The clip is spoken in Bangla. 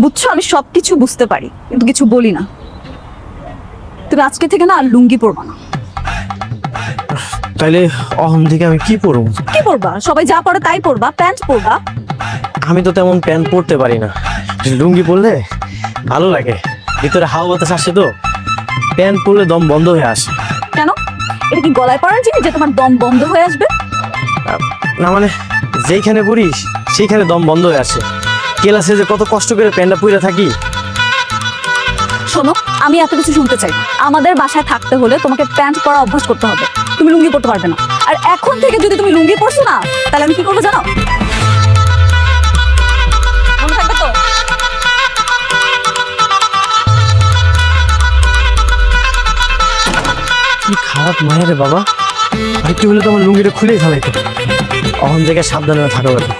বুঝছ? আমি সব কিছু বুঝতে পারি কিন্তু কিছু বলি না। তুমি আজকে থেকে না আর লুঙ্গি পরবা না। তাইলে অহম থেকে আমি কি পরবো? কি পরবা? সবাই যা পরে তাই পরবা প্যান্ট পরবা? আমি তো তেমন প্যান্ট পরতে পারি না। লুঙ্গি পরলে ভালো লাগে। ভিতরে হাওয়া বাতাস আসে তো। প্যান্ট পরলে দম বন্ধ হয়ে আসে। কেন? এটা কি গলায় পরার জিনিস যে তোমার দম বন্ধ হয়ে আসবে? না মানে যেইখানে পড়িস সেইখানে দম বন্ধ হয়ে আসে। ক্লাসে যে কত কষ্ট করে প্যান্টটা পরে থাকি? শোনো আমি এত কিছু শুনতে চাই না। আমাদের বাসায় থাকতে হলে তোমাকে প্যান্ট পরা অভ্যাস করতে হবে। তুমি লুঙ্গি পরতে পারবে না। আর এখন থেকে যদি তুমি লুঙ্গি পরছো না তাহলে আমি কি করব জানো? মনে থাকবে তো? কি খারাপ মায়ের রে বাবা। একটু হলে তোমার লুঙ্গিটা খুলেই ফেলাইতো। অহন থেকে সাবধানে থাকা লাগবে।